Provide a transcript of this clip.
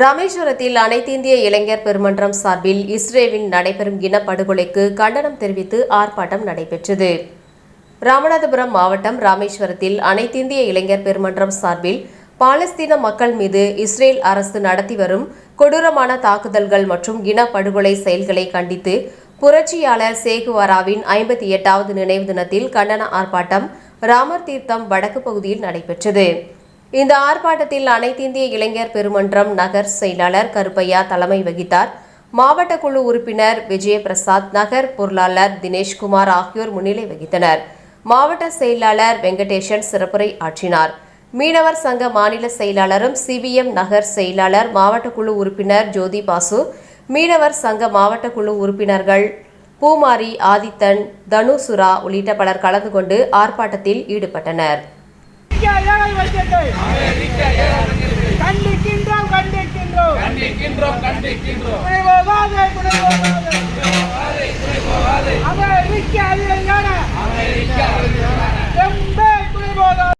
ராமேஸ்வரத்தில் அனைத்திந்திய இளைஞர் பெருமன்றம் சார்பில் இஸ்ரேலில் நடைபெறும் இனப்படுகொலைக்கு கண்டனம் தெரிவித்து ஆர்ப்பாட்டம் நடைபெற்றது. ராமநாதபுரம் மாவட்டம் ராமேஸ்வரத்தில் அனைத்திந்திய இளைஞர் பெருமன்றம் சார்பில் பாலஸ்தீன மக்கள் மீது இஸ்ரேல் அரசு நடத்தி வரும் கொடூரமான தாக்குதல்கள் மற்றும் இனப்படுகொலை செயல்களை கண்டித்து புரட்சியாளர் சேகுவாராவின் ஐம்பத்தி எட்டாவது நினைவு தினத்தில் கண்டன ஆர்ப்பாட்டம் ராமர் தீர்த்தம் வடக்கு பகுதியில் நடைபெற்றது. இந்த ஆர்ப்பாட்டத்தில் அனைத்திந்திய இளைஞர் பெருமன்றம் நகர் செயலாளர் கருப்பையா தலைமை வகித்தார். மாவட்ட குழு உறுப்பினர் விஜயபிரசாத் நகர் பொருளாளர் தினேஷ்குமார் ஆகியோர் முன்னிலை வகித்தனர். மாவட்ட செயலாளர் வெங்கடேஷன் சிறப்புரை ஆற்றினார். மீனவர் சங்க மாநில செயலாளரும் சிபிஎம் நகர் செயலாளர் மாவட்ட குழு உறுப்பினர் ஜோதி பாசு மீனவர் சங்க மாவட்ட குழு உறுப்பினர்கள் பூமாரி ஆதித்தன் தனுசுரா உள்ளிட்ட பலர் கலந்து கொண்டு ஆர்ப்பாட்டத்தில் ஈடுபட்டனர். ராஜ்யத்தை கண்டிக்கின்றோம் கண்டிக்கின்றோம். கண்டிக்கின்றோம் கண்டிக்கின்றோம். அமெரிக்க அதிகார